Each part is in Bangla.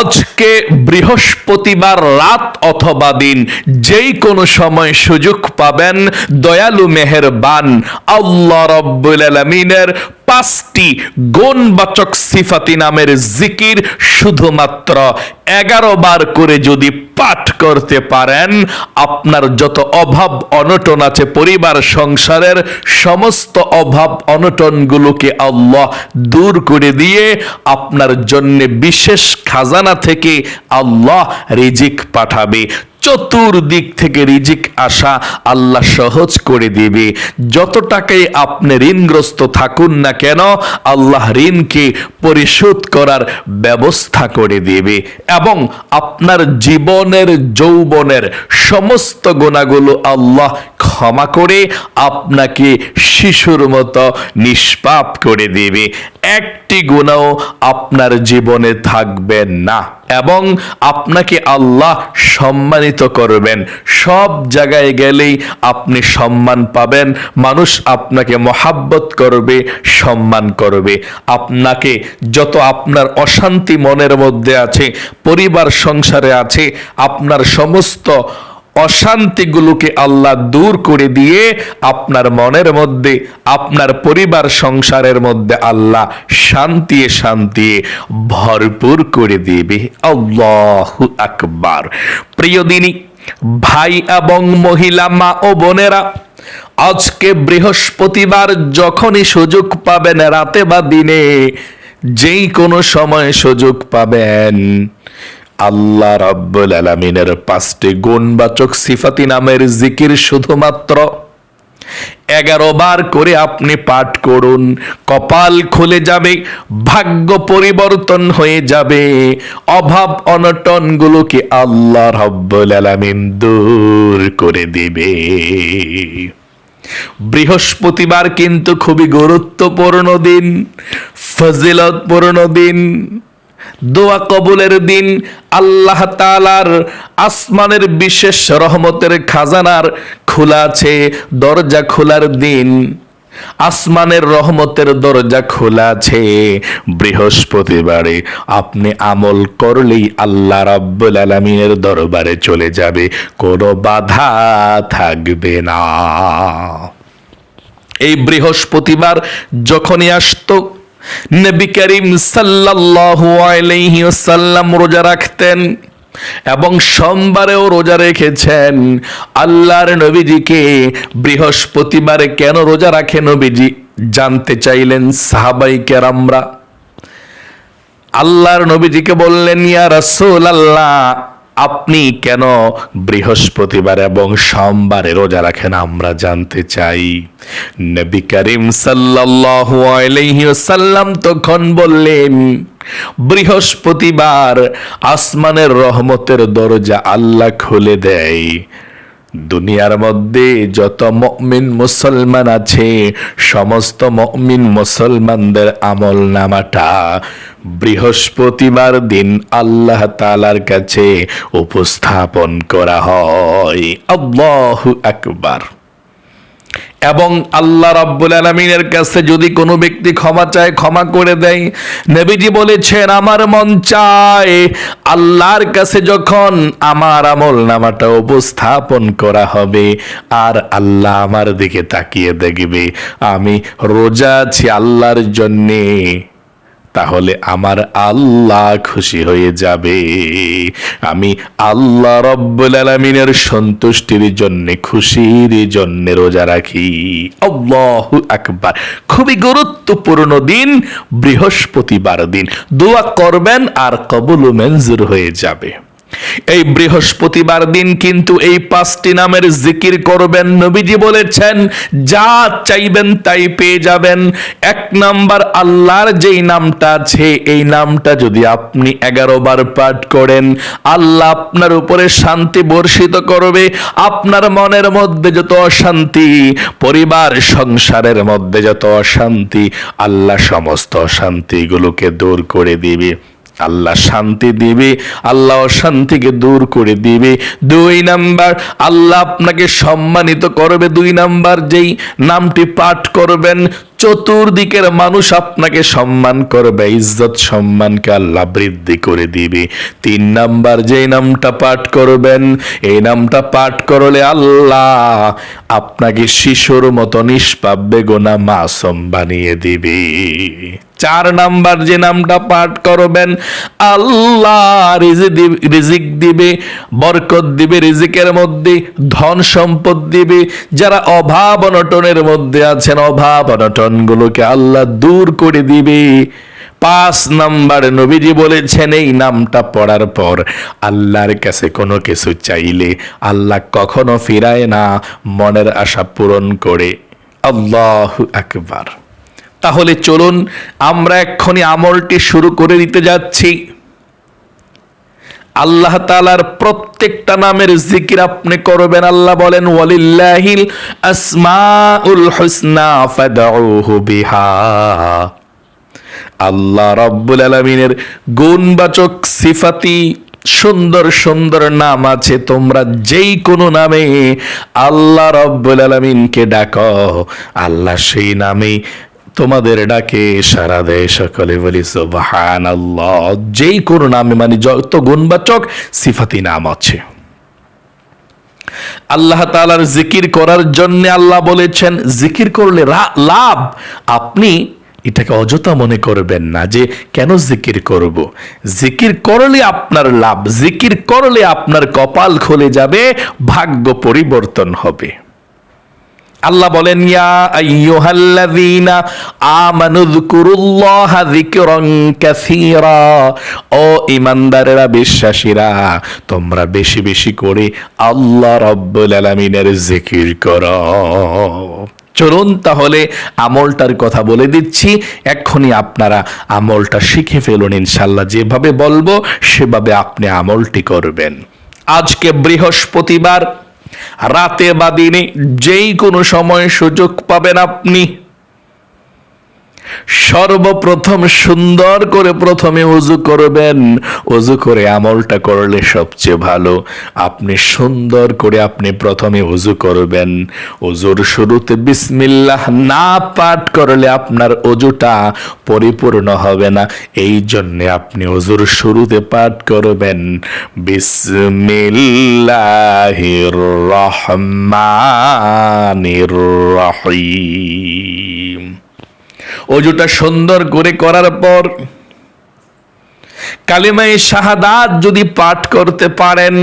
আজকে বৃহস্পতিবার রাত অথবা দিন যেই কোনো সময় সুযোগ পাবেন, দয়ালু মেহেরবান, আল্লাহ রব্বুল আলমিনের পাঁচটি গুণবাচক সিফাতি নামের জিকির শুধুমাত্র এগারো বার করে যদি পাঠ করতে পারেন, আপনার যত অভাব অনটন আছে পরিবার, সংসারের সমস্ত অভাব অনটনগুলোকে আল্লাহ দূর করে দিয়ে আপনার জন্য বিশেষ খাজানা থেকে আল্লাহ রিজিক পাঠাবে। চতুর্দিক থেকে রিজিক আসা আল্লাহ সহজ করে দেবে। যত টাকাই আপনি ঋণগ্রস্ত থাকুন না কেন, আল্লাহ ঋণকে পরিশোধ করার ব্যবস্থা করে দেবে এবং আপনার জীবনের, যৌবনের সমস্ত গোনাগুলো আল্লাহ ক্ষমা করে আপনাকে শিশুর মতো নিষ্পাপ করে দেবে। একটি গুণাও আপনার জীবনে থাকবে না এবং আপনাকে আল্লাহ সম্মানিত করবেন। সব জায়গায় গেলেই আপনি সম্মান পাবেন। মানুষ আপনাকে মহাব্বত করবে, সম্মান করবে। আপনাকে যত আপনার অশান্তি মনের মধ্যে আছে, পরিবার সংসারে আছে, আপনার সমস্ত অশান্তিগুলোকে আল্লাহ দূর করে দিয়ে আপনার মনের মধ্যে, আপনার পরিবার সংসারের মধ্যে আল্লাহ শান্তি শান্তি ভরপুর করে দিবে। আল্লাহ আকবার। প্রিয় দিনী, ভাই এবং মহিলা, মা ও বোনেরা, আজকে বৃহস্পতিবার যখনই সুযোগ পাবেন রাতে বা দিনে, যেই কোনো সময় সুযোগ পাবেন। আল্লাহ রাব্বুল আলামিনের পাঁচটি গুণবাচক সিফাতি নামের জিকির শুধুমাত্র এগারো বার করে আপনি পাঠ করুন, কপাল খুলে যাবে, ভাগ্য পরিবর্তন হয়ে যাবে, অভাব অনটন গুলোকে আল্লাহ রাব্বুল আলামিন দূর করে দিবে। বৃহস্পতিবার কিন্তু খুবই গুরুত্বপূর্ণ দিন, ফজিলতপূর্ণ দিন দোয়া কবুলের দিন, আল্লাহ তালার আসমানের বিশেষ রহমতের খাজানার খোলা আছে, দরজা খোলার দিন। আসমানের রহমতের দরজা খোলা আছে। বৃহস্পতিবারে আপনি আমল করলেই আল্লাহ রাব্বুল আলমিনের দরবারে চলে যাবে, কোনো বাধা থাকবে না। এই বৃহস্পতিবার যখনই আসতো নবী করিম সাল্লাল্লাহু আলাইহি ওয়াসাল্লাম রোজা রাখতেন এবং সোমবারেও রোজা রেখেছেন। আল্লাহর নবীজিকে বৃহস্পতিবারে কেন রোজা রাখে নবীজি? জানতে চাইলেন সাহাবাই কেরামরা। আল্লাহর নবীজিকে বললেন, ইয়া রাসূল আল্লাহ আপনি কেন বৃহস্পতিবার এবং সোমবারে রোজা রাখেন আমরা জানতে চাই। নবী করিম সাল্লাল্লাহু আলাইহি ওয়াসাল্লাম তখন বললেন, বৃহস্পতিবার আসমানের রহমতের দরজা আল্লাহ খুলে দেয়। দুনিয়ার মধ্যে যত মমিন মুসলমান আছে, সমস্ত মমিন মুসলমানদের আমল নামাটা বৃহস্পতিবার দিন আল্লাহ তালার কাছে উপস্থাপন করা হয়। আল্লাহু আকবার। এবং আল্লাহ রাব্বুল আলমিনের কাছে যদি কোনো ব্যক্তি ক্ষমা চায়, ক্ষমা করে দেয়। নবীজি বলেছেন, আমার মন চায় আল্লাহর কাছে যখন আমার আমল নামাটা উপস্থাপন করা হবে, আর আল্লাহ আমার দিকে তাকিয়ে দেখবে। আমি রোজা আছি আল্লাহর জন্যে। তাহলে আমার আল্লাহ খুশি হয়ে যাবে। আমি আল্লাহ রব্বুল আলমিনের সন্তুষ্টির জন্য, খুশির জন্য রোজা রাখি। আল্লাহ আকবার। খুবই গুরুত্বপূর্ণ দিন, বৃহস্পতিবার দিন। দোয়া করবেন আর কবুল মঞ্জুর হয়ে যাবে। এই বৃহস্পতিবার দিন কিন্তু এই পাঁচটি নামের জিকির করবেন, নবীজি বলেছেন, যা চাইবেন তাই পেয়ে যাবেন। এক নাম্বার আল্লাহর যেই নামটা আছে, এই নামটা যদি আপনি এগারো বার পাঠ করেন, আল্লাহ আপনার উপরে শান্তি বর্ষিত করবে। আপনার মনের মধ্যে যত অশান্তি, পরিবার, সংসারের মধ্যে যত অশান্তি, আল্লাহ সমস্ত অশান্তিগুলোকে দূর করে দিবে। আল্লাহ শান্তি দিবে, আল্লাহ অশান্তিকে দূর করে দিবে। দুই নাম্বার, আল্লাহ আপনাকে সম্মানিত করবে। দুই নাম্বার, যেই নামটি পাঠ করবেন চতুর্দিকের মানুষ আপনাকে সম্মান করবে, ইজ্জত সম্মানকে আল্লাহ বৃদ্ধি করে দিবে। তিন নাম্বার, যেই নামটা পাঠ করবেন, এই নামটা পাঠ করলে আল্লাহ আপনাকে শিশুর মতো নিষ্পাপ, বেগোনা মাসম বানিয়ে দিবে। চার নাম্বার, যে নামটা পাঠ করবেন, আল্লাহ রিজিক দিবে, বরকত দিবে, রিজিকের মধ্যে ধন সম্পদ দিবে। যারা অভাব অনটনের মধ্যে আছেন, অভাব অনটন গুলোকে আল্লাহ দূর করে দিবে। পাঁচ নাম্বার নবীজি বলেছেন, এই নামটা পড়ার পর আল্লাহর কাছে কোনো কিছু চাইলে আল্লাহ কখনো ফিরায় না, মনের আশা পূরণ করে। আল্লাহ একবার তাহলে চলুন, আমরা এক্ষুনি আমলটি শুরু করে দিতে যাচ্ছি। আল্লাহ তালার প্রত্যেকটা নামের জিকির আপনি করবেন। আল্লাহ বলেন, ওয়ালিল্লাহিল আসমাউল হুসনা ফাদউহু বিহা। আল্লাহ রব্বুল আলমিনের গুণবাচক সিফাতি সুন্দর সুন্দর নাম আছে। তোমরা যেই কোনো নামে আল্লাহ রব্বুল আলমিনকে ডাক, আল্লাহ সেই নামে তোমাদের ডাকে সারা দেয় সকলে বলি আল্লাহ যেই কোনো নামে মানে যত গুণবাচক সিফাতি নাম আছে। আল্লাহ তালার জিকির করার জন্য আল্লাহ বলেছেন, জিকির করলে লাভ আপনি এটাকে অযথা মনে করবেন না যে কেন জিকির করব। জিকির করলে আপনার লাভ, জিকির করলে আপনার কপাল খুলে যাবে, ভাগ্য পরিবর্তন হবে। আল্লাহ বলেন, ইয়া আইয়ুহাল্লাযীনা আমানু যকুরুল্লাহা যিকরান কাসীরা। ও ঈমানদারেরা, বিশ্বাসীরা, তোমরা বেশি বেশি করে আল্লাহ রাব্বুল আলামিনের জিকির করো। চলুন তাহলে আমলটার কথা বলে দিচ্ছি। এক্ষুনি আপনারা আমলটা শিখে ফেলুন ইনশাল্লাহ যেভাবে বলব, সেভাবে আপনি আমলটি করবেন। আজকে বৃহস্পতিবার রাতে বা দিনে যেই কোনো সময় সুযোগ পাবেন আপনি। সর্বপ্রথম সুন্দর করে প্রথমে উজু করবেন। উজু করে আমলটা করলে সবচেয়ে ভালো। আপনি সুন্দর করে আপনি প্রথমে উজু করবেন। উজুর শুরুতে বিসমিল্লাহ না পাঠ করলে আপনার অজুটা পরিপূর্ণ হবে না। এই জন্যে আপনি অজুর শুরুতে পাঠ করবেন। বিসমিল্লাহির রহমানির রহিম। অজুটা সুন্দর করে করার পর কালিমাই শাহাদাত যদি পাঠ করতে পারেন,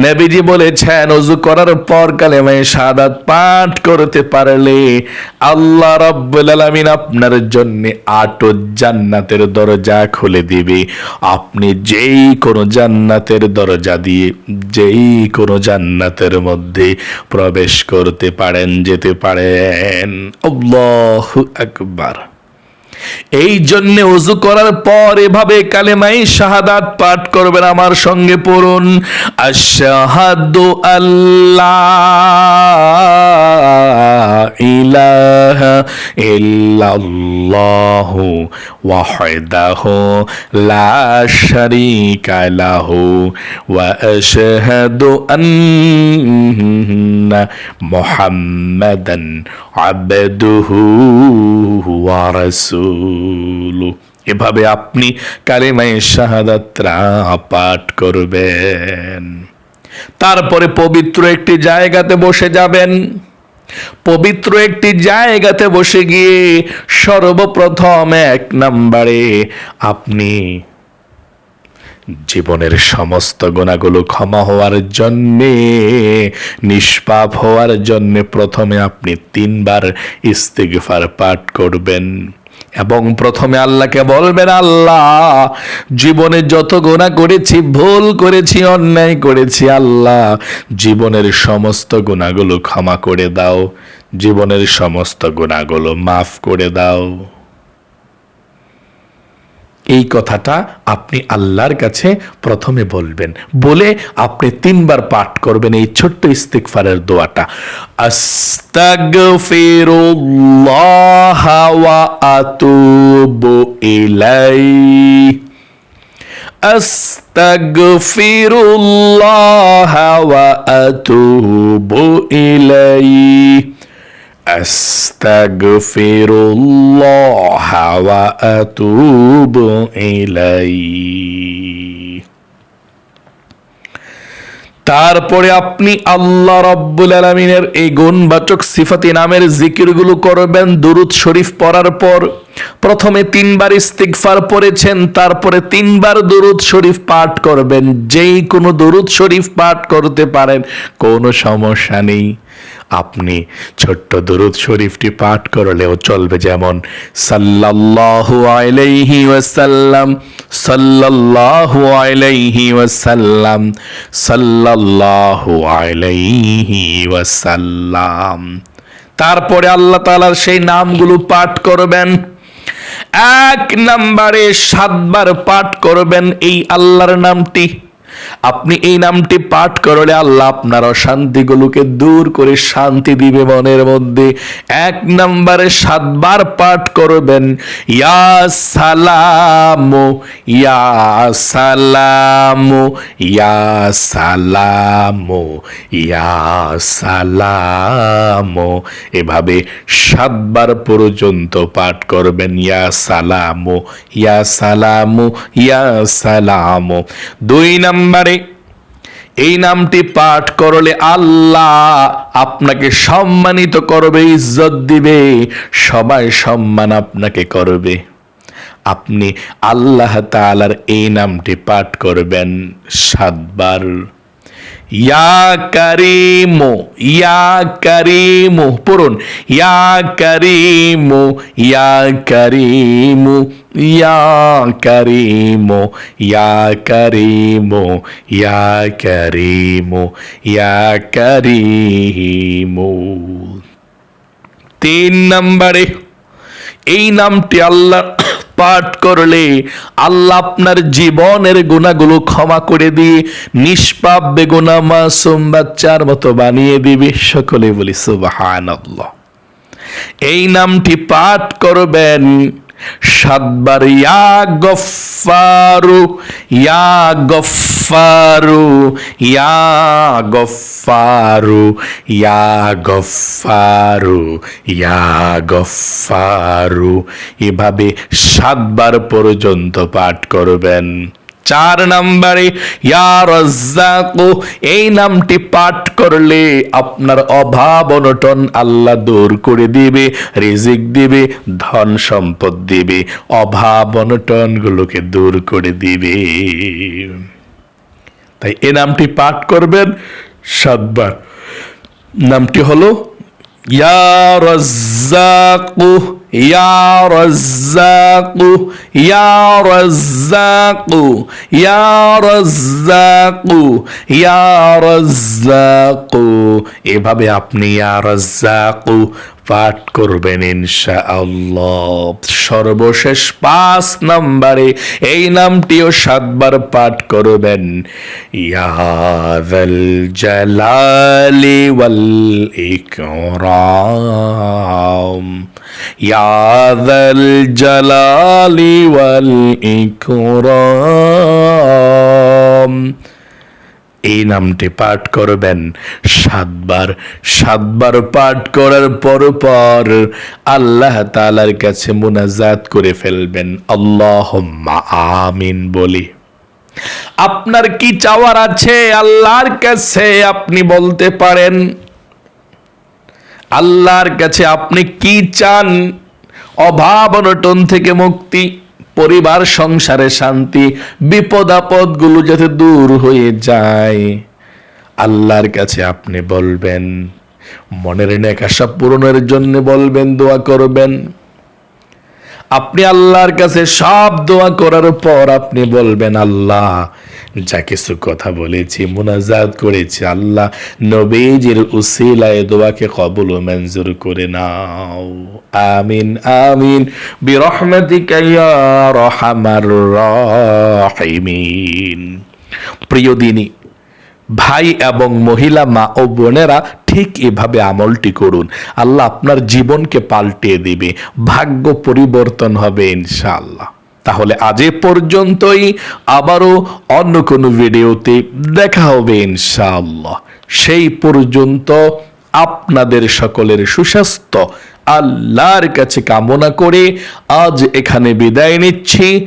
নবীজি বলেছেন, অজু করার পর কালিমাই শাহাদাত পাঠ করতে পারলে আল্লাহ রাব্বুল আলামিন আপনার জন্য আটো জান্নাতের দরজা খুলে দিবে। আপনি যেই কোনো জান্নাতের দরজা দিয়ে, যেই কোনো জান্নাতের মধ্যে প্রবেশ করতে পারেন, যেতে পারেন। আল্লাহু আকবার। এই জন্য উজু করার পর এভাবে কালেমাই শাহাদাত পাঠ করবেন আমার সঙ্গে পড়ুন। আশহাদু আল্লাহ ইলাহা ইল্লাল্লাহু লা শারীকা লাহু ওয়া আশহাদু এভাবে আপনি কালেমায়ে শাহাদাতরা পাঠ করবেন। তারপরে পবিত্র একটি জায়গাতে বসে যাবেন। পবিত্র একটি জায়গাতে বসে গিয়ে সর্বপ্রথম এক নম্বরে আপনি জীবনের সমস্ত গুণাগুলো ক্ষমা হওয়ার জন্যে, নিষ্পাপ হওয়ার জন্যে প্রথমে আপনি তিনবার ইস্তিগফার পাঠ করবেন। এবং প্রথমে আল্লাহকে বলবেন, আল্লাহ, জীবনে যত গোনা করেছি, ভুল করেছি, অন্যায় করেছি, আল্লাহ, জীবনের সমস্ত গোনাগুলো ক্ষমা করে দাও। জীবনের সমস্ত গোনাগুলো মাফ করে দাও। এই কথাটা আপনি আল্লাহর কাছে প্রথমে বলবেন। বলে আপনি তিনবার পাঠ করবেন এই ছোট্ট ইস্তিকফারের দোয়াটা। আস্তাগফিরুল্লাহ ওয়া আতুবু ইলাইহি। আস্তাগফিরুল্লাহ ওয়া আতুবু ইলাইহি। আস্তাগফিরুল্লাহ الله وأتوب إليه. তারপরে আপনি আল্লাহ রব্বুল আলমিনের এই গুণবাচক সিফাতি নামের জিকিরগুলো করবেন, দুরুদ শরীফ পড়ার পর। প্রথমে তিনবার ইস্তিগফার পড়েছেন, তারপরে তিনবার দুরুদ শরীফ পাঠ করবেন। যেই কোনো দুরুদ শরীফ পাঠ করতে পারেন, কোনো সমস্যা নেই। আপনি ছোট্ট দুরুদ শরীফটি পাঠ করলেও চলবে যেমন, সাল্লাল্লাহু আলাইহি ওয়াসাল্লাম, সাল্লাল্লাহু আলাইহি ওয়াসাল্লাম, সাল্লাল্লাহু আলাইহি ওয়াসাল্লাম। তারপরে আল্লাহ তাআলার সেই নামগুলো পাঠ করবেন। এক নাম্বারে সাতবার পাঠ করবেন এই আল্লাহর নামটি। আপনি এই নামটি পাঠ করলে আল্লাহ আপনার অশান্তিগুলোকে দূর করে শান্তি দিবে মনের মধ্যে। এক নম্বরে সাতবার পাঠ করবেন, ইয়া সালাম ইয়া সালাম ইয়া সালাম ইয়া সালাম। এভাবে সাতবার পর্যন্ত পাঠ করবেন, ইয়া সালাম ইয়া সালাম ইয়া সালাম। দুই নম্বরে এই নামটি পাঠ করলে আল্লাহ আপনাকে সম্মানিত করবে, ইজ্জত দিবে, সবাই সম্মান আপনাকে করবে। আপনি আল্লাহ তালার এই নামটি পাঠ করবেন সাতবার। ইয়া কারিমো ইয়া কারিমো, পড়ুন। ইয়া কারিমো ইয়া কারিমো ইয়া কারিমো ইয়া কারিমো ইয়া কারিমো ইয়া কারিমো। তিন নম্বরে, এই নামটি আল্লাহ পাঠ করলে আল্লাহ আপনার জীবনের গুণাগুলো ক্ষমা করে দিয়ে নিষ্পাপ বেগুনা মাসুম বাচ্চার মতো বানিয়ে দিবে সকলে বলি সুবাহান এই নামটি পাঠ করবেন সাতবার, ইয়া গফারু ইয়া গফারু ইয়া গফারু ইয়া গফারু ইয়া গফারু এভাবে সাতবার পর্যন্ত পাঠ করবেন। চার নম্বরে, ইয়া রাজ্জাকু, এই নামটি পাঠ করলে আপনার অভাব অনটন আল্লাহ দূর করে দিবে, রিজিক দিবে, ধন সম্পদ দিবে, অভাব অনটন গুলোকে দূর করে দিবে। তাই এ নামটি পাঠ করবেন সাতবার। নামটি হলো ইয়া রাজ্জাকু ইয়া রাজ্জাকু ইয়া রাজ্জাকু ইয়া রাজ্জাকু ইয়া রাজ্জাকু এভাবে আপনি ইয়া পাঠ করবেন ইনশা আল্লাহ সর্বশেষ পাঁচ নম্বরে এই নামটিও সাতবার পাঠ করবেন। ইয়াদাল জালালি ওয়াল ইকরাম। ইয়াদাল জালালি ওয়াল ইকরাম। এই নামটি পাঠ করবেন সাতবার। সাতবার পাঠ করার পর পর আল্লাহ তালার কাছে মুনাজাত করে ফেলবেন। আল্লাহ আমিন বলি। আপনার কি চাওয়ার আছে? আল্লাহর কাছে আপনি বলতে পারেন। আল্লাহর কাছে আপনি কি চান? অভাব অনটন থেকে মুক্তি, পরিবার, সংসারে শান্তি, বিপদ আপদগুলো যাতে দূর হয়ে যায়। আল্লাহর কাছে আপনি বলবেন, মনের নেকাশা পূরণের জন্য বলবেন, দোয়া করবেন। আপনি আল্লাহর কাছে সব দোয়া করার পর আপনি বলবেন, আল্লাহ, যা কিছু কথা বলেছি, মুনাজাত করেছি, আল্লাহ, নবীজির উসিলায় দোয়াকে কবুল ও মঞ্জুর করে নাও। আমিন আমিন। বিরহমাতিকা ইয়া রহমার রাহিমিন। প্রিয় দিনী ভাই এবং মহিলা, মা ও বোনেরা ঠিক এভাবে আমলটি করুন। আল্লাহ আপনার জীবনকে পাল্টিয়ে দিবে। ভাগ্য পরিবর্তন হবে ইনশাআল্লাহ। তাহলে আজ পর্যন্তই। আবারও অন্য কোনো ভিডিওতে দেখা হবে ইনশাআল্লাহ। সেই পর্যন্ত আপনাদের সকলের সুস্বাস্থ্য, আল্লাহর কাছে কামনা করে আজ এখানে বিদায় নিচ্ছি।